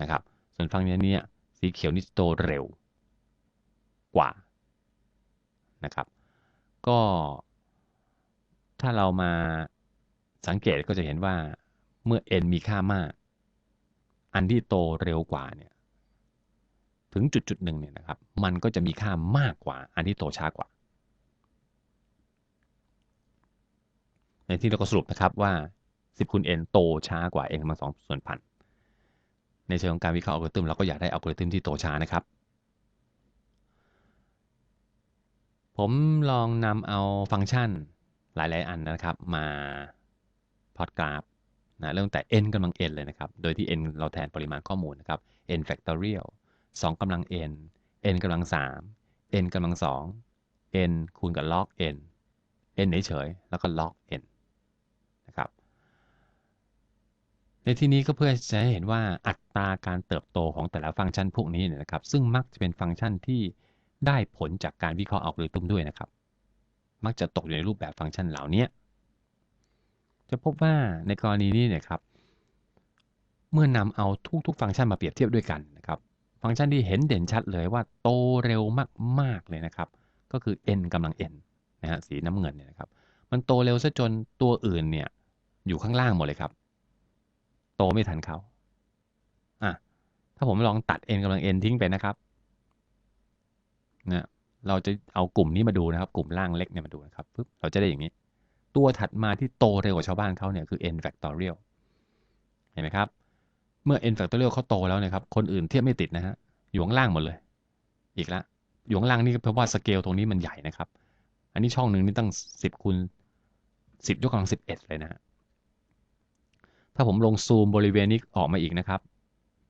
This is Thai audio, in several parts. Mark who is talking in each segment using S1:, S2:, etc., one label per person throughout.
S1: นะครับ ส่วนฟังก์ชันนี้สีเขียวนี่โตเร็วกว่านะครับ ก็ถ้าเรามาสังเกตก็จะเห็นว่าเมื่อ n มีค่ามาก อันที่โตเร็วกว่าเนี่ยถึงจุดจุดหนึ่งเนี่ยนะครับ มันก็จะมีค่ามากกว่า อันที่โตช้ากว่า ในที่เราก็สรุปนะครับว่า 10คูณ n โตช้ากว่า n กำลังสองส่วนพัน ในเชิงของการวิเคราะห์อัลกอริทึมเราก็อยากได้อัลกอริทึมที่โตช้านะครับ ผมลองนำเอาฟังก์ชันหลาย ๆ อันนะครับ มาพอดกราฟนะเริ่มแต่ n กำลัง n เลยนะครับ โดยที่ n เราแทนปริมาณข้อมูลนะครับ n factorial 2กำลัง n n กำลัง 3 n กำลัง 2 n คูณกับ log n n เฉยๆแล้วก็ log n นะครับ ใน ที่นี้ก็เพื่อจะให้เห็นว่าอัตราการเติบโตของแต่ละฟังก์ชันพวกนี้นะครับ ซึ่งมักจะเป็นฟังก์ชันที่ได้ผลจากการวิเคราะห์อัลกอริทึมด้วยนะครับ มักจะตกอยู่ในรูปแบบฟังก์ชันเหล่านี้จะพบว่าในกรณีนี้นี่ยครับ เมื่อนำเอาทุกๆ ฟังก์ชันมาเปรียบเทียบด้วยกันนะครับ ฟังก์ชันที่เห็นเด่นชัดเลยว่าโตเร็วมากๆเลยนะครับ ก็คือ n กำลัง n นะฮะสีน้ำเงินเนี่ยนะครับ มันโตเร็วซะจนตัวอื่นเนี่ยอยู่ข้างล่างหมดเลยครับ โตไม่ทันเขาอะถ้าผมลองตัด n กำลัง n ทิ้งไปนะครับนะเราจะเอากลุ่มนี้มาดูนะครับ กลุ่มล่างเล็กเนี่ยมาดูนะครับปึ๊บเราจะได้อย่างนี้ ตัวถัดมาที่โตเร็วกว่าชาวบ้านเขาเนี่ยคือ n factorial เห็นไหมครับ เมื่อ n factorial เขาโตแล้วนะครับ คนอื่นเทียบไม่ติดนะฮะอยู่ข้างล่างหมดเลย อีกละอยู่ข้างล่างนี่เพราะว่าสเกลตรงนี้มันใหญ่นะครับ อันนี้ช่องหนึ่งนี่ตั้ง 10คูณ10 ยกกำลัง11 เลยนะฮะ ถ้าผมลงซูมบริเวณนี้ออกมาอีกนะครับ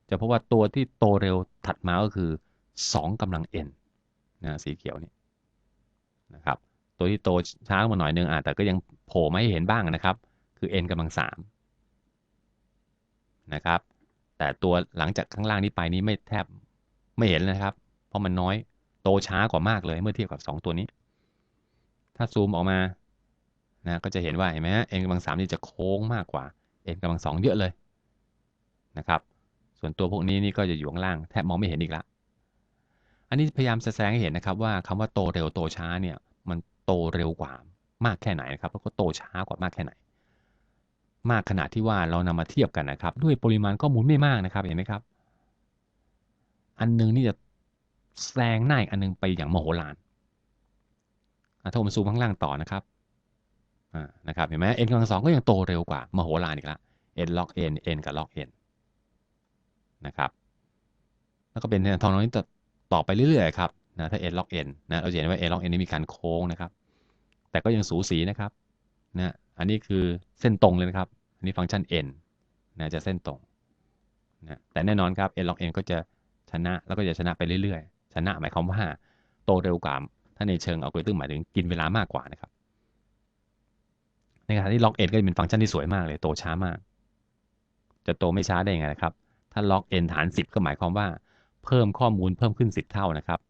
S1: จะพบว่าตัวที่โตเร็วถัดมาก็คือ 2กำลัง n นะสีเขียวนี่นะครับ ตัวที่โตช้ามาหน่อยนึงอะแต่ก็ยังโผล่มาให้เห็นบ้างนะครับ คือ n กำลัง3นะครับ แต่ตัวหลังจากข้างล่างนี้ไปนี้ไม่แทบไม่เห็นนะครับ เพราะมันน้อยโตช้ากว่ามากเลยเมื่อเทียบกับ 2 ตัวนี้ ถ้าซูมออกมานะก็จะเห็นว่าเห็นไหมฮะ n กำลัง3นี่จะโค้งมากกว่า n กำลัง2เยอะเลยนะครับส่วนตัวพวกนี้นี่ก็จะอยู่ข้างล่างแทบมองไม่เห็นอีกแล้วอันนี้พยายามแสดงให้เห็นนะครับว่าคำว่าโตเร็วโตช้าเนี่ยมันโตเร็วกว่ามากแค่ไหนนะครับแล้วก็โตช้ากว่ามากแค่ไหน มากขนาดที่ว่าเรานำมาเทียบกันนะครับ ด้วยปริมาณข้อมูลไม่มากนะครับเห็นไหมครับ อันนึงนี่จะแซงหน้าอีกอันนึงไปอย่างมโหฬารถ้าผมซูมข้างล่างต่อนะครับ นะครับเห็นไหม n กำลังสองก็ยังโตเร็วกว่ามโหฬารอีกละ n log n n กับ log n นะครับแล้วก็เป็นทองนี้ต่อไปเรื่อยๆครับนะถ้า n log n นะเราเห็นว่า n log n นี่มีการโค้งนะครับ แต่ก็ยังสูสีนะครับนะอันนี้คือเส้นตรงเลยนะครับ อันนี้ฟังก์ชัน n นะจะเส้นตรงนะแต่แน่นอนครับ n log n ก็จะชนะแล้วก็จะชนะไปเรื่อยๆ ชนะหมายความว่าโตเร็วกว่าถ้าในเชิงอัลกอริทึมหมายถึงกินเวลามากกว่านะครับ ในขณะที่ log n ก็จะเป็นฟังก์ชันที่สวยมากเลยโตช้ามาก จะโตไม่ช้าได้ยังไงนะครับ ถ้า log n ฐาน 10 ก็หมายความว่า เพิ่มข้อมูลเพิ่มขึ้น 10 เท่านะครับ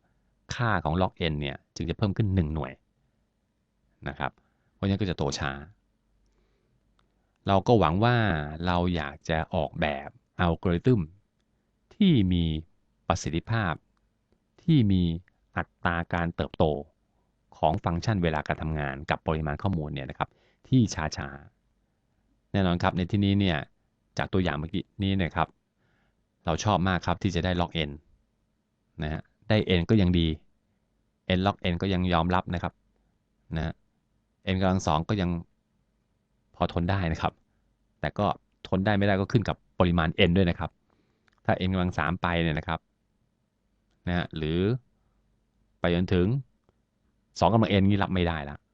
S1: ค่าของ log n เนี่ยจึงจะเพิ่มขึ้น 1 หน่วยนะครับ เพราะฉะนั้นก็จะโตช้า เราก็หวังว่าเราอยากจะออกแบบอัลกอริทึมที่มีประสิทธิภาพ ที่มีอัตราการเติบโตของฟังก์ชันเวลาการทำงานกับปริมาณข้อมูลเนี่ยนะครับ ที่ช้าๆ แน่นอนครับในที่นี้เนี่ยจากตัวอย่างเมื่อกี้นี้นะครับ เราชอบมากครับที่จะได้ log n นะฮะได้ n ก็ยังดี n log n ก็ยังยอมรับนะครับนะฮะ n กำลังสองก็ยังพอทนได้นะครับ แต่ก็ทนได้ไม่ได้ก็ขึ้นกับปริมาณ n ด้วยนะครับ ถ้า n กำลังสามไปเนี่ยนะครับนะฮะหรือไปจนถึง2กำลัง n นี่รับไม่ได้แล้วนะ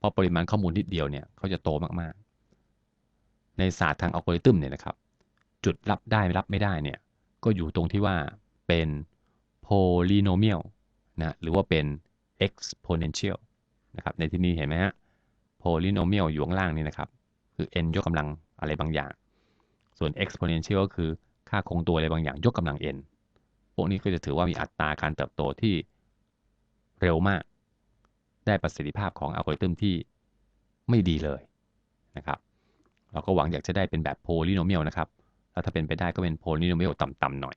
S1: เพราะปริมาณข้อมูลนิดเดียวเนี่ยเขาจะโตมากๆ ในศาสตร์ทางอัลกอริทึมเนี่ยนะครับ จุดรับได้รับไม่ได้เนี่ยก็อยู่ตรงที่ว่าเป็น polynomial นะหรือว่าเป็น exponential นะครับในที่นี้เห็นไหมฮะ polynomial อยู่ข้างล่างนี่นะครับ คือ n ยกกำลังอะไรบางอย่าง ส่วน exponential ก็คือค่าคงตัวอะไรบางอย่างยกกำลัง n พวกนี้ก็จะถือว่ามีอัตราการเติบโตที่เร็วมาก ได้ประสิทธิภาพของอัลกอริทึมที่ไม่ดีเลยนะครับ เราก็หวังอยากจะได้เป็นแบบโพลิโนเมียลนะครับ แล้วถ้าเป็นไปได้ก็เป็นโพลิโนมิโอต่ำๆหน่อย